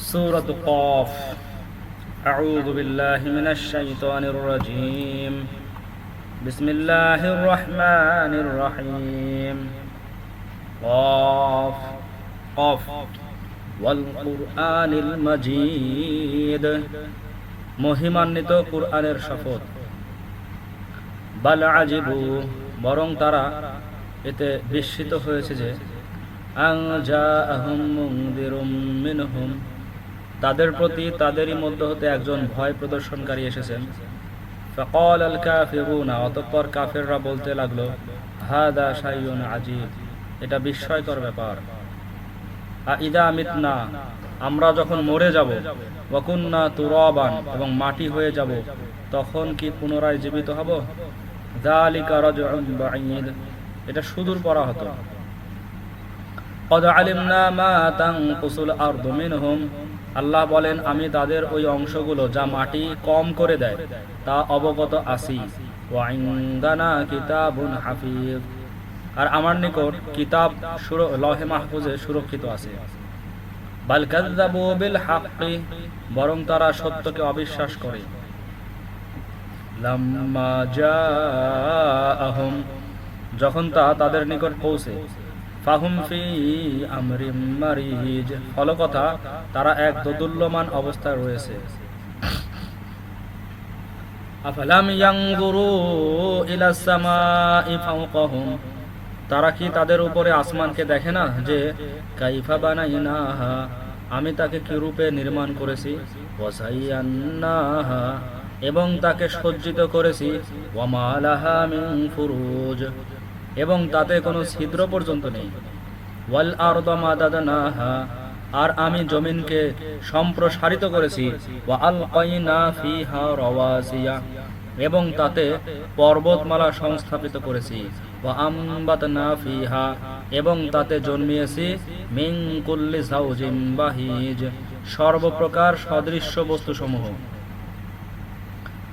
سورة قاف أعوذ بالله من الشيطان الرجيم بسم الله الرحمن الرحيم قاف قاف والقرآن المجيد মহিমান্বিত কুরআনের শপথ বাল আজিবু বরং তারা এতে বিস্মিত হয়েছে যে আং জাআহুম মুনদিরুম মিনহুম তাদের প্রতি তাদেরই মধ্য হতে একজন ভয় প্রদর্শনকারী এসেছেন ফকাল আল কাফিরুনা অতঃপর কাফেররা বলতে লাগলো হাদা শাইউন আজিব এটা বিস্ময়কর ব্যাপার আ ইদা মিতনা আমরা যখন মরে যাব ওয়াকুন্না তুরাবান এবং মাটি হয়ে যাব তখন কি পুনরায় জীবিত হব যালিকা রাজউন বাঈদ এটা সুদূর পরা হতো قد علمنا ما تنقص الارض منهم আল্লাহ বলেন, আমি তাদের ওই অংশগুলো যা মাটি কম করে দেয়, তা অবগত হাফিজ। আর আমার নিকট কিতাব লহে মাহফুজে সুরক্ষিত আছে। বরং তারা সত্যকে অবিশ্বাস করে। যখন তা তাদের নিকট পৌঁছে তারা এক দোদুল্যমান অবস্থায় রয়েছে। তারা কি তাদের উপরে আসমানকে দেখে না যে, কাইফা বানাইনাহা, আমি তাকে কি রূপে নির্মাণ করেছি? এবং তাকে সজ্জিত করেছি। ফুরুজ। এবং তাতে কোনো ছিদ্র পর্যন্ত নেই। ওয়াল আরদা মাদাদনাহা আর আমি জমিনকে সম্প্রসারিত করেছি। ওয়া আলকাইনা ফিহা রাওয়াসিয়া, এবং তাতে পর্বতমালা সংস্থাপিত করেছি। ওয়া আমবাতনা ফিহা, এবং তাতে জন্মিয়েছি মিন কুল্লি যাওজিন বাহিজ, সর্বপ্রকার সদৃশ্য বস্তুসমূহ।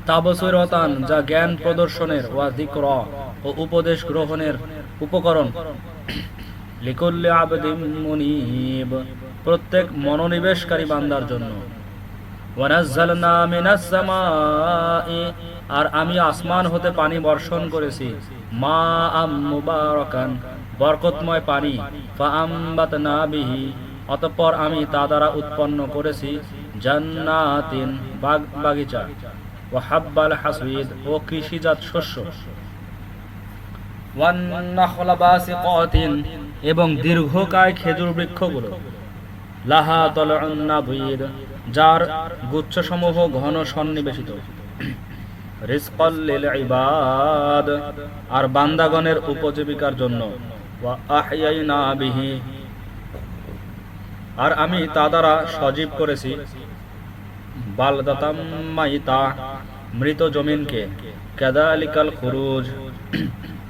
তাবসিরতান, যা জ্ঞান প্রদর্শনের ওয়া যিকর ও উপদেশ গ্রহণের উপকরণ। লিকুল্লি আবদিন মুনিব, প্রত্যেক মনোনিবেশকারী বান্দার জন্য। আর আমি আসমান হতে পানি বর্ষণ করেছি। মা আম বরকতময় পানি। অতঃপর আমি তা দ্বারা উৎপন্ন করেছি জান্নাতিন বাগ বাগিচা ও হাব্বাল হাসিদ, ও কৃষিজাত শস্য। এবং দীর্ঘকায় খেজুর বৃক্ষগুলো লাহা তলউন্নাবিদ, যার গুচ্ছসমূহ ঘন সন্নিবেশিত। আর বান্দাগণের উপজীবিকার জন্য। আর আমি তা দ্বারা সজীব করেছি। বালদাতাম মাইতা মৃত জমিনকে। কাদালিকাল খুরুজ।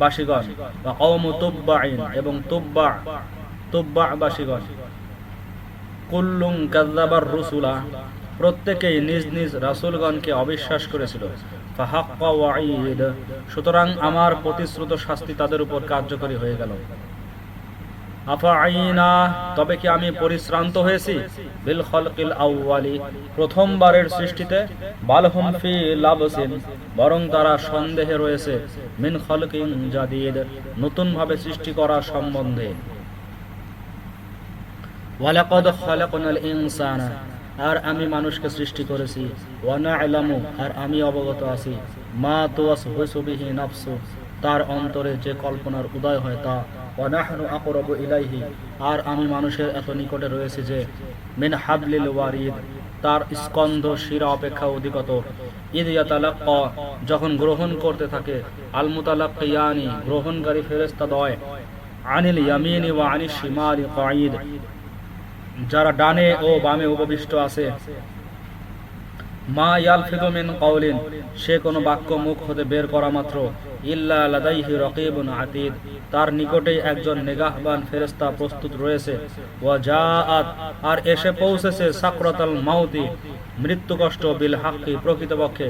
বাসীগণ ওয়া কওম তুব্বাইন এবং তুব্বা তুব্বা বাসীগণ। কুল্লুং কাযযাবার রুসুলা, প্রত্যেকেই নিজ নিজ রাসুলগণকে অবিশ্বাস করেছিল। সুতরাং আমার প্রতিশ্রুত শাস্তি তাদের উপর কার্যকরী হয়ে গেল। তবে কি আমি পরিশ্রান্ত হয়েছি? বিল খলকিল আউয়ালি, প্রথমবারের সৃষ্টিতে, বালহুম ফি লাবসিন, বরং তারা সন্দেহে রয়েছে, মিন খলকিন জাদিদ নতুন ভাবে সৃষ্টি করা সম্বন্ধে। আর আমি মানুষকে সৃষ্টি করেছি আর আমি অবগত আছি, মা নাফসু, তার অন্তরে যে কল্পনার উদয় হয় তা আর আমি মানুষের এত নিকটে রয়েছে যে, মিন হাবলিল ওয়ারিদ, তার স্কন্ধ শিরা অপেক্ষা অধিকত ঈদ ইয়াতালাক্কা, যখন গ্রহণ করতে থাকে, আল মুতালাক্কিয়ানি, গ্রহণকারী ফেরেস্তা দয়, আনিল ইয়ামিনি ওয়া আনিশ শিমালি কাঈদ। যারা ডানে ও বামে উপবিষ্ট আছে মা কওলিন, সে কোনো বাক্য মুখ হতে বের করা মাত্র। লাদাইহি তার নিকটেই একজন নিগাহবান ফেরেশতা প্রস্তুত রয়েছে। আর এসে পৌঁছেছে সাকরাতাল মাউতি মৃত্যু কষ্ট বিল হাক্কি প্রকৃতপক্ষে।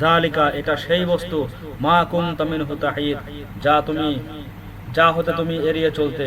জালিকা এটা সেই বস্তু, মা কুনতা মিনহু তাহিদ, যা তুমি, যা হতে তুমি এড়িয়ে চলতে।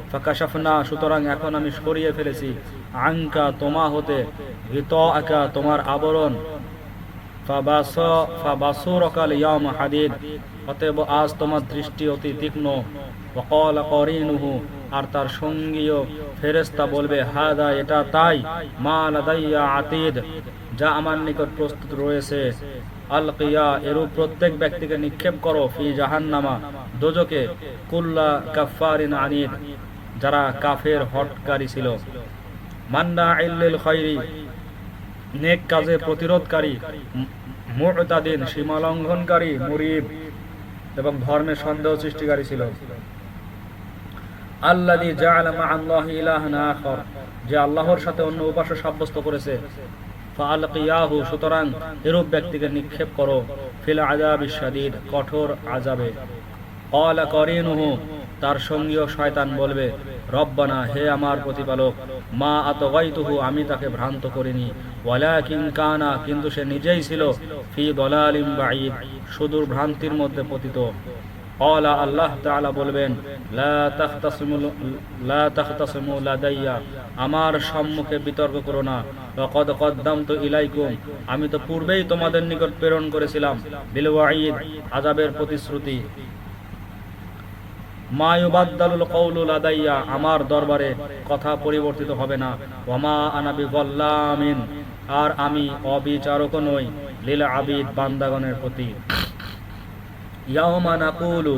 ফাকাশাফনা, সুতরাং এখন আমি সরিয়ে ফেলেছি। আঙ্কা তোমা হতে হিত আকা তোমার আবরণ। ফাবাস, ফাবাসুরকাল ইয়াম হাদিদ, অতএব আজ তোমার দৃষ্টি অতি তীক্ষ্ণ। ওয়াকাল করিনুহু, আর তার সঙ্গীয় ফেরেশতা বলবে, হাদা, এটা তাই, মা লাদাইয়া আতিদ, যা আমার নিকট প্রস্তুত রয়েছে। আল কিয়া এরূপ প্রত্যেক ব্যক্তিকে নিক্ষেপ করো ফি জাহান্নামা। দোজকে কুল্লা কাফারিন আনিদ। যারা কাফের হটকারী ছিল। মান্না খৈরি নেক কাজে প্রতিরোধকারী মুরিব এবং ধর্মের সন্দেহ সৃষ্টিকারী ছিল। আল্লাহর সাথে অন্য সাব্যস্ত করেছে। সুতরাং এরূপ ব্যক্তিকে নিক্ষেপ করো। ফিল কঠোর করিনুহু তার সঙ্গীয় শয়তান বলবে, রব্বানা, হে আমার প্রতিপালক, মা আতগাইতুহু, আমি তাকে ভ্রান্ত করিনি। ওয়ালাকিন কানা, কিন্তু সে নিজেই ছিল ফি দলালিম বাঈদ, সুদূর ভ্রান্তির মধ্যে পতিত। ক্বালা আল্লাহ তাআলা বলবেন, লা তাখতাসিমু লা তাখতাসিমু আমার সম্মুখে বিতর্ক করো না। লaqad কদ্দামতু ইলাইকুম, আমি তো পূর্বেই তোমাদের নিকট প্রেরণ করেছিলাম। বিল ওয়াঈদ, আযাবের প্রতিশ্রুতি। আমার দরবারে কথা পরিবর্তিত হবে না। আনাবি আর আমি অবিচারক নই, লীলা আবিদ বান্দাগণের প্রতি।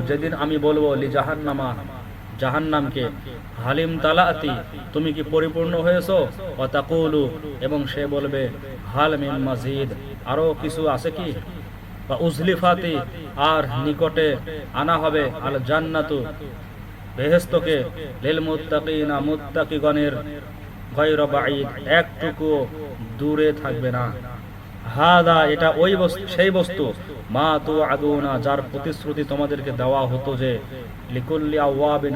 যেদিন আমি বলব, লি জাহান্নামা, জাহান্নামকে, হালিম তালাতি, তুমি কি পরিপূর্ণ হয়েছো? ও তাকুলু, এবং সে বলবে, হাল মিন মাজিদ, আরও কিছু আছে কি? আর নিকটে আনা হবে আল জান্নাতু বেহেস্তকে লিল মুত্তাকিনা মুত্তাকিগণের গায়র বাঈদ, একটুকু দূরে থাকবে না। হাদা, এটা ওই বস্তু, সেই বস্তু, মা তু আদুনা যার প্রতিশ্রুতি তোমাদেরকে দেওয়া হতো যে, লিকুল্লি আওয়াবিন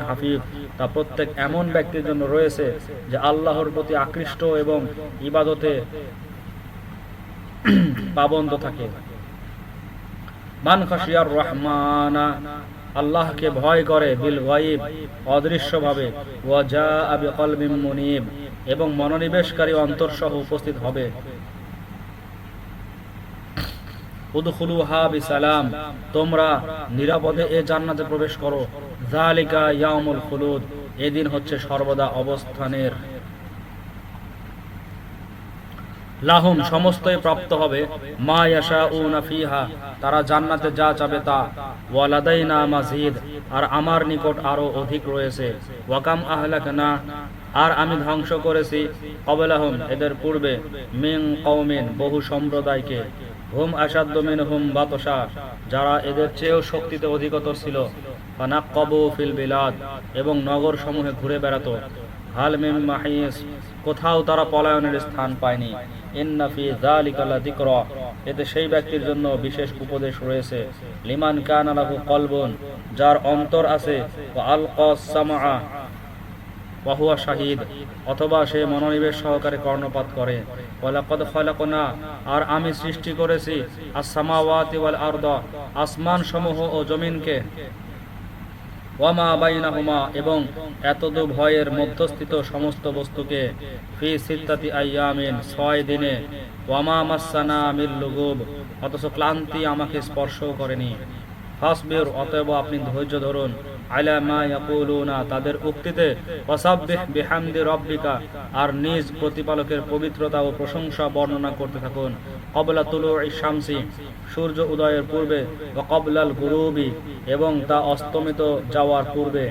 তা প্রত্যেক এমন ব্যক্তির জন্য রয়েছে যে আল্লাহর প্রতি আকৃষ্ট এবং ইবাদতে পাবন্ধ থাকে। আল্লাহকে ভয় করে, বিল গাইব অদৃশ্যভাবে ওয়াজা এবং মনোনিবেশকারী উপস্থিত হবে। তোমরা নিরাপদে এ জান্নাতে প্রবেশ করো। জালিকা ইয়াউমুল খুলুদ, এদিন হচ্ছে সর্বদা অবস্থানের লাহুম সমস্তই প্রাপ্ত হবে। মা ইয়াশাউনা ফিহা, তারা জান্নাতে যা চাবে তা। ওয়ালাদাইনা মাজিদ আর আমার নিকট আরও অধিক রয়েছে। ওয়াকাম আহলাকনা, আর আমি ধ্বংস করেছি। কবলাহুম এদের পূর্বে মিন কওমিন, বহু সম্প্রদায়কে। হুম আসাদ্দ মিন হুম বাতসা যারা এদের চেয়েও শক্তিতে অধিকতর ছিল। ফানাক্কাবু ফিল বিলাদ, এবং নগর সমূহে ঘুরে বেড়াতো। হাল মিম মাহিস কোথাও তারা পলায়নের স্থান পায়নি। ইন্নাফি লাযিকরা এতে সেই ব্যক্তির জন্য বিশেষ উপদেশ রয়েছে। লিমান কানা লাহু কলবুন, যার অন্তর আছে সামআ শাহিদ, অথবা সে মনোনিবেশ সহকারে কর্ণপাত করে। আর আমি সৃষ্টি করেছি আরদা আসমান সমূহ ও জমিনকে। ওয়ামা বাইনাহুমা এবং এতদু ভয়ের মধ্যস্থিত সমস্ত বস্তুকে ফি সিত্তাতি আইয়ামিন, ছয় দিনে ওয়ামা মাসানা মিল লুগুব, অথচ ক্লান্তি আমাকে স্পর্শ করেনি। ফাসবির, অতএব আপনি ধৈর্য ধরুন। তাদের উক্তিতে আর নিজ প্রতিপালকের পবিত্রতা ও প্রশংসা বর্ণনা করতে থাকুন। কবলা তুলু শামসি, সূর্য উদয়ের পূর্বে ও কবলাল গুরুবি, এবং তা অস্তমিত যাওয়ার পূর্বে।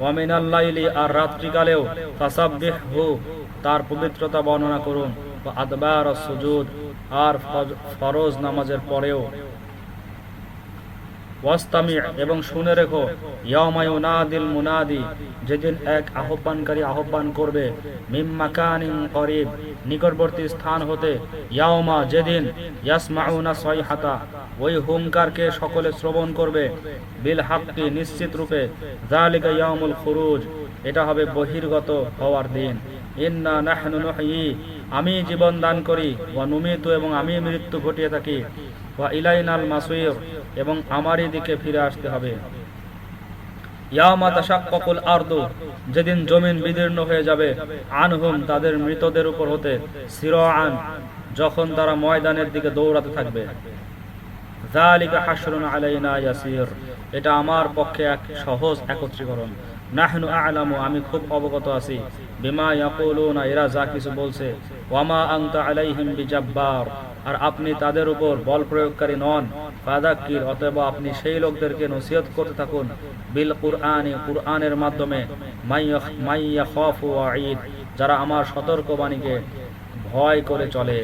ওয়ামিনাল্লাইলি আর রাত্রিকালেও তাসাব্বিহ হু তার পবিত্রতা বর্ণনা করুন। ও আদবার সুজুদ, আর ফরজ নামাজের পরেও। ওয়াস্তামি এবং শুনে রেখো ইয়ামায়ুনাদিল মুনাদি যেদিন এক আহ্বানকারী আহ্বান করবে মিম্মাকানিন করিব নিকটবর্তী স্থান হতে ইয়াওমা যেদিন, ইয়াসমাউনা সয়হাতা ওই হুমকারকে সকলে শ্রবণ করবে, বিল হাক্কি নিশ্চিত রূপে, যালিকা ইয়াউমুল খুরুজ এটা হবে বহির্গত হওয়ার দিন, ইন্না নাহনু আমি জীবন দান করি, ওয়া নুমিতু এবং আমি মৃত্যু ঘটিয়ে থাকি ওয়া ইলাইনাল এবং আমারই দিকে ফিরে আসতে হবে। যেদিন জমিন বিদীর্ণ হয়ে যাবে, আনহুম তাদের মৃতদের উপর হতে সিরআন, যখন তারা ময়দানের দিকে দৌড়াতে থাকবে। এটা আমার পক্ষে এক সহজ একত্রীকরণ। নাহনু আ'লামু, আমি খুব অবগত আছি। বিমা ইয়াকুলুনা, এরা যা কিছু বলছে। ওয়ামা আনতা আলাইহিম বিজাব্বার, আর আপনি তাদের উপর বল প্রয়োগকারী নন। ফাদাক্কির অতএব আপনি সেই লোকদেরকে নসিহত করতে থাকুন। বিল কুরআনি, কুরআনের মাধ্যমে। মাইয়া খাফু ওয়াঈদ যারা আমার সতর্কবাণীকে ভয় করে চলে।